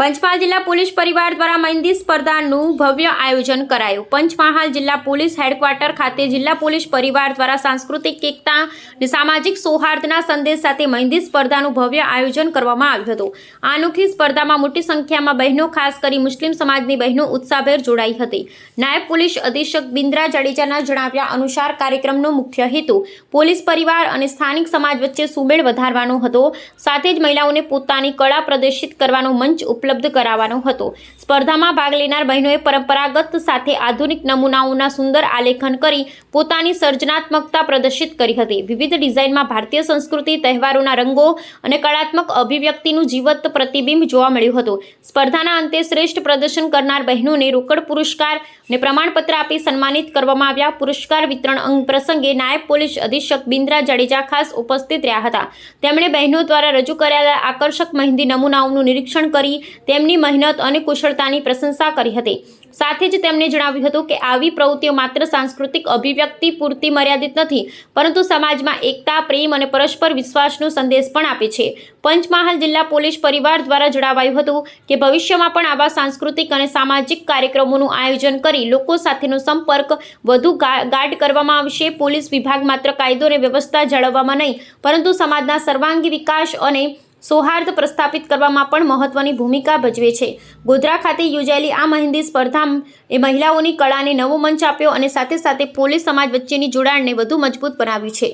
પંચમહાલ જિલ્લા પોલીસ પરિવાર દ્વારા મહેંદી સ્પર્ધાનું ભવ્ય આયોજન કરાયું. પંચમહાલ જિલ્લા પોલીસ હેડક્વાર્ટર ખાતે જિલ્લા પોલીસ પરિવાર દ્વારા સાંસ્કૃતિક એકતા અને સામાજિક સૌહાર્દના સંદેશ સાથે મહેંદી સ્પર્ધાનું ભવ્ય આયોજન કરવામાં આવ્યું હતું. આ અનોખી સ્પર્ધામાં મોટી સંખ્યામાં બહેનો, ખાસ કરી મુસ્લિમ સમાજની બહેનો ઉત્સાહભેર જોડાઈ હતી. નાયબ પોલીસ અધિક્ષક બિન્દ્રા જાડેજાના જણાવ્યા અનુસાર કાર્યક્રમનો મુખ્ય હેતુ પોલીસ પરિવાર અને સ્થાનિક સમાજ વચ્ચે સુમેળ વધારવાનો હતો. સાથે જ મહિલાઓને પોતાની કળા પ્રદર્શિત કરવાનો મંચ ઉપલબ્ધ કરાવવાનો હતો. સ્પર્ધામાં ભાગ લેનાર બહેનોએ પરંપરાગત સાથે આધુનિક નમૂનાઓના સુંદર આલેખન કરી પોતાની સર્જનાત્મકતા પ્રદર્શિત કરી હતી. વિવિધ ડિઝાઇનમાં ભારતીય સંસ્કૃતિ, તહેવારોના રંગો અને કળાત્મક અભિવ્યક્તિનું જીવંત પ્રતિબિંબ જોવા મળ્યું હતું. સ્પર્ધાના અંતે શ્રેષ્ઠ પ્રદર્શન કરનાર બહેનોને રોકડ પુરસ્કાર અને પ્રમાણપત્ર આપી સન્માનિત કરવામાં આવ્યા. પુરસ્કાર વિતરણ અંગ પ્રસંગે નાયબ પોલીસ અધિક્ષક બિન્દ્રા જાડેજા ખાસ ઉપસ્થિત રહ્યા હતા. તેમણે બહેનો દ્વારા રજૂ કરાયેલા આકર્ષક મહેંદી નમૂનાઓનું નિરીક્ષણ કરી તેમની મહેનત અને કુશળતાની પ્રશંસા કરી હતી. સાથે જ તેમણે જણાવ્યું હતું કે આવી પ્રવૃત્તિઓ માત્ર સાંસ્કૃતિક અભિવ્યક્તિ પૂરતી મર્યાદિત નથી, પરંતુ સમાજમાં એકતા, પ્રેમ અને પરસ્પર વિશ્વાસનો સંદેશ પણ આપે છે. પંચમહાલ જિલ્લા પોલીસ પરિવાર દ્વારા જણાવાયું હતું કે ભવિષ્યમાં પણ આવા સાંસ્કૃતિક અને સામાજિક કાર્યક્રમોનું આયોજન કરી લોકો સાથેનો સંપર્ક વધુ ગાઢ કરવામાં આવશે. પોલીસ વિભાગ માત્ર કાયદો અને વ્યવસ્થા જાળવવામાં નહીં, પરંતુ સમાજના સર્વાંગી વિકાસ અને સૌહાર્દ પ્રસ્થાપિત કરવામાં પણ મહત્વની ભૂમિકા ભજવે છે. ગોધરા ખાતે યોજાયેલી આ મહેંદી સ્પર્ધા એ મહિલાઓની કળાને નવો મંચ આપ્યો અને સાથે સાથે પોલીસ સમાજ વચ્ચેની જોડાણને વધુ મજબૂત બનાવ્યું છે.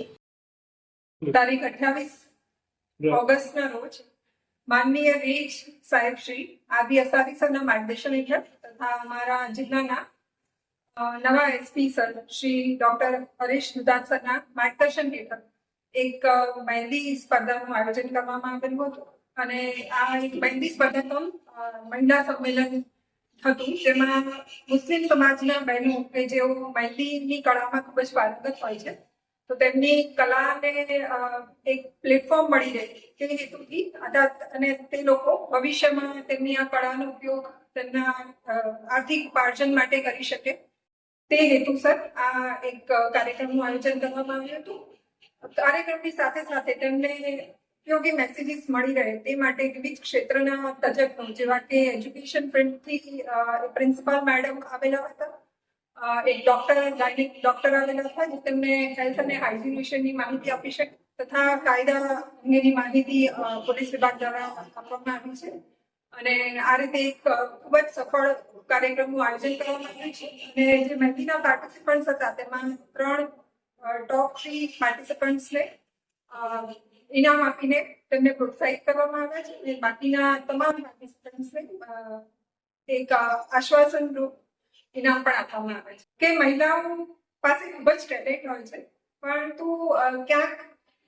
તારીખ અઠ્યાવીસ ઓગસ્ટના રોજ માનનીય રીચ સાહેબ શ્રી આદિ અસારી સરના માર્ગદર્શન હેઠળ તથા અમારા જિલ્લાના નવા SP sir Shri doctor Harish Dudhat સરના માર્ગદર્શન હેઠળ એક મહેંદી સ્પર્ધાનું આયોજન કરવામાં આવેલું હતું. અને આ એક મહેંદી સ્પર્ધા કમ મહિલા સંમેલન હતું. જેમાં મુસ્લિમ સમાજના બહેનો કે જેઓ મહેંદીની કળામાં ખૂબ જ પારંગત હોય છે, તો તેમની કલાને એક પ્લેટફોર્મ મળી રહે તે હેતુથી અને તે લોકો ભવિષ્યમાં તેમની આ કળાનો ઉપયોગ તેમના આર્થિક ઉપાર્જન માટે કરી શકે. તે હેતુસર આ એક કાર્યક્રમનું આયોજન કરવામાં આવ્યું હતું. કાર્યક્રમની સાથે સાથે તેમને ઉપયોગી મેસેજીસ મળી રહે તે માટે વિવિધ ક્ષેત્રના તજજ્ઞો, જેવા કે એજ્યુકેશન ફ્રન્ટથી પ્રિન્સિપાલ મેડમ આવેલા હતા. એક ડોક્ટર ગાયનિક ડોક્ટર આવેલા હતા, જે તેમને હેલ્થ અને હાઇજીન વિશેની માહિતી આપી શકે તથા કાયદા અંગેની માહિતી પોલીસ વિભાગ દ્વારા આપવામાં આવી છે. અને આ રીતે એક ખૂબ જ સફળ કાર્યક્રમનું આયોજન કરવામાં આવ્યું છે. અને જે મહેંદીના પાર્ટિસિપન્ટ્સ હતા, તેમાં ત્રણ ટોપ થ્રી પાર્ટિસિપન્ટ્સને ઇનામ આપીને તેમને પ્રોત્સાહિત કરવામાં આવ્યા છે અને બાકીના તમામ પાર્ટિસિપન્ટ્સને એક આશ્વાસન રૂપ ઇનામ પણ આપવામાં આવે છે. કે મહિલાઓ પાસે ખૂબ જ ટેલેન્ટ હોય છે, પરંતુ ક્યાંક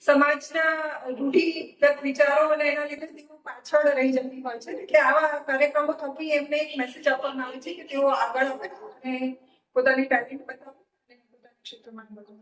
સમાજના રૂઢિગત વિચારો અને એના લીધે તેઓ પાછળ રહી જતી હોય છે. એટલે આવા કાર્યક્રમો થકી એમને એક મેસેજ આપવામાં આવે છે કે તેઓ આગળ આવે અને પોતાની ટેલેન્ટ બતાવે અને પોતાના ક્ષેત્રમાં આગળ